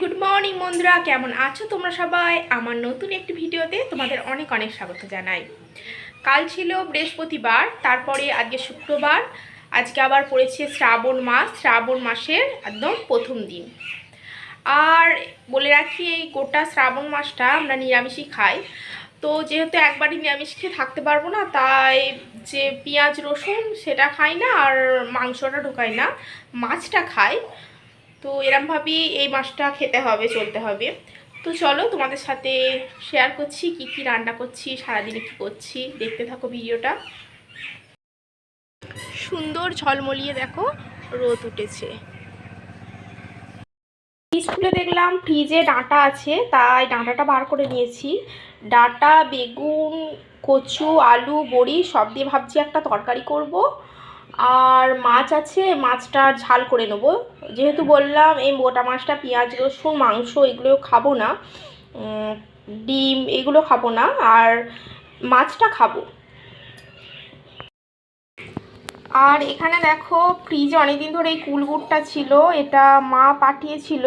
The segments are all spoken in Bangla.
গুড মর্নিং বন্ধুরা। কেমন আছো তোমরা সবাই? আমার নতুন একটি ভিডিওতে তোমাদের অনেক অনেক স্বাগত জানাই। কাল ছিল বৃহস্পতিবার, তারপরে আজকে শুক্রবার। আজকে আবার পড়েছে শ্রাবণ মাস। শ্রাবণ মাসের একদম প্রথম দিন। আর বলে রাখি, এই গোটা শ্রাবণ মাসটা আমরা নিরামিষই খাই। তো যেহেতু একবারই নিরামিষ খেয়ে থাকতে পারব না, তাই যে পেঁয়াজ রসুন সেটা খাই না, আর মাংসটা ঢোকাই না, মাছটা খাই। তো এরমভাবেই এই মাছটা খেতে হবে, চলতে হবে। তো চলো তোমাদের সাথে শেয়ার করছি, কি কি রান্না করছি, সারাদিনে কী করছি। দেখতে থাকো ভিডিওটা। সুন্দর ঝলমলিয়ে দেখো, রোদ উঠেছে। স্কুলে দেখলাম, ফ্রিজে ডাঁটা আছে, তাই ডাঁটাটা বার করে নিয়েছি। ডাঁটা, বেগুন, কচু, আলু, বড়ি, সব দিয়ে ভাবছি একটা তরকারি করব। আর মাছ আছে, মাছটা ঝাল করে নেব। যেহেতু বললাম এই মোটা মাছটা পেঁয়াজ, রসুন, মাংস এগুলো খাব না ডিম এগুলো খাব না, আর মাছটা খাব। আর এখানে দেখো ফ্রিজে অনেকদিন ধরে এই কুলগুড়টা ছিল, এটা মা পাঠিয়েছিল,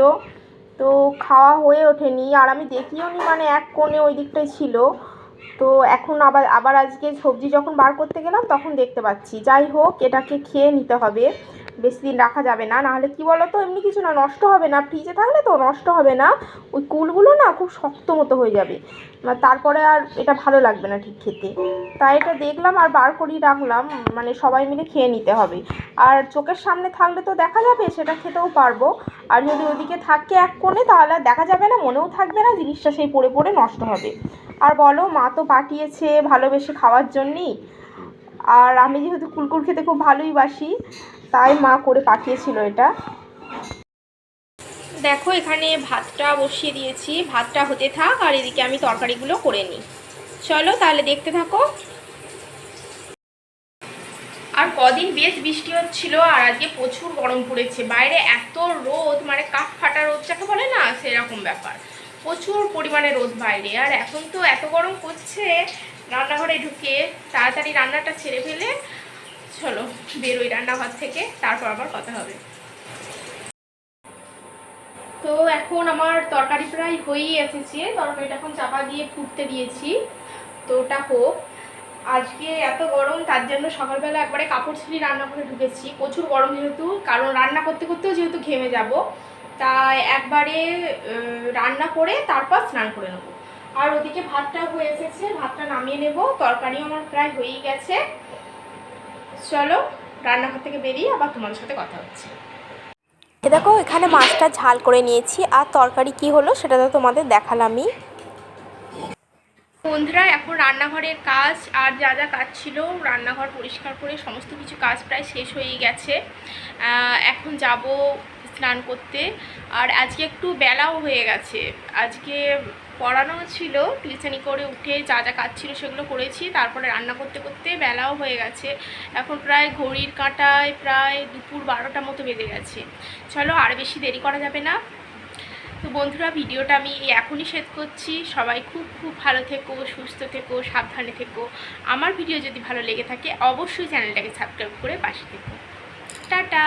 তো খাওয়া হয়ে ওঠেনি, আর আমি দেখিও নি মানে এক কোণে ওই দিকটায় ছিল। তো এখন আবার আবার আজকে সবজি যখন বার করতে গেলাম, তখন দেখতে পাচ্ছি। যাই হোক, এটাকে খেয়ে নিতে হবে। বেশি দিন রাখা যাবে না। নাহলে কি বলো তো এমনি কিছু না, নষ্ট হবে না। ফ্রিজে থাকলে তো নষ্ট হবে না। ওই কুলগুলো না খুব শক্ত মতো হয়ে যাবে। তারপরে আর এটা ভালো লাগবে না ঠিক খেতে। তাই এটা দেখলাম আর বার করেই রাখলাম। মানে সবাই মিলে খেয়ে নিতে হবে। আর চোখের সামনে থাকলে তো দেখা যাবে, সেটা খেতেও পারব। আর যদি ওদিকে থাকে এক কোণে, তাহলে দেখা যাবে না, মনেও থাকবে না, জিনিসটা সেই পড়ে পড়ে নষ্ট হবে। আর বলো, মা তো পাঠিয়েছে ভালোবেসে খাওয়ার জন্যই। আর আমি যেহেতু কুলকুল খেতে খুব ভালোই বাসি, তাই মা করে পাঠিয়েছিল এটা। দেখো, এখানে ভাতটা বসিয়ে দিয়েছি। ভাতটা হতে থাক, আর এদিকে আমি তরকারিগুলো করে নিই। চলো তাহলে দেখতে থাকো। আর কদিন বেশ বৃষ্টি হচ্ছিল, আর আজকে প্রচুর গরম পড়েছে। বাইরে এত রোদ মানে কাঠ ফাটা রোদ, যাকে বলে না, সেরকম ব্যাপার। প্রচুর পরিমাণে রোদ বাইরে। আর এখন তো এত গরম করছে রান্নাঘরে ঢুকে তাড়াতাড়ি রান্নাটা ছেড়ে ফেলে চলো বেরোই রান্নাঘর থেকে, তারপর আবার কথা হবে। তো এখন আমার তরকারি প্রায় হয়েই এসেছে, তরকারিটা এখন চাপা দিয়ে ফুটতে দিয়েছি। তো ওটা হোক, আজকে এত গরম, তার জন্য সকালবেলা একবারে কাপড় ছিঁড়ি রান্না করে ঢুকেছি। প্রচুর গরম যেহেতু, কারণ রান্না করতে করতেও যেহেতু ঘেমে যাব। তাই একবারে রান্না করে তারপর স্নান করে নেব। আর ওদিকে ভাতটা হয়ে এসেছে ভাতটা নামিয়ে নেব। তরকারিও আমার প্রায় হয়েই গেছে। চলো রান্নাঘর থেকে বেরিয়ে আবার তোমাদের সাথে কথা হচ্ছে। এ দেখো এখানে মাছটা ঝাল করে নিয়েছি। আর তরকারি কি হলো সেটা তো তোমাদের দেখালামই। বন্ধুরা এখন রান্নাঘরের কাজ আর যা যা কাজ ছিল রান্নাঘর পরিষ্কার করে সমস্ত কিছু কাজ প্রায় শেষ হয়ে গেছে। এখন যাব স্নান করতে। আর আজকে একটু বেলাও হয়ে গেছে। আজকে পড়ানো ছিল, টিউশনি করে উঠে যা যা কাজ ছিল সেগুলো করেছি, তারপরে রান্না করতে করতে বেলাও হয়ে গেছে। এখন প্রায় ঘড়ির কাঁটায় প্রায় দুপুর বারোটা মতো বেজে গেছে। চলো আর বেশি দেরি করা যাবে না। তো বন্ধুরা, ভিডিওটা আমি এখনই শেষ করছি। সবাই খুব খুব ভালো থেকো, সুস্থ থেকো, সাবধানে থেকো। আমার ভিডিও যদি ভালো লেগে থাকে, অবশ্যই চ্যানেলটাকে সাবস্ক্রাইব করে পাশে থেকো। টাটা!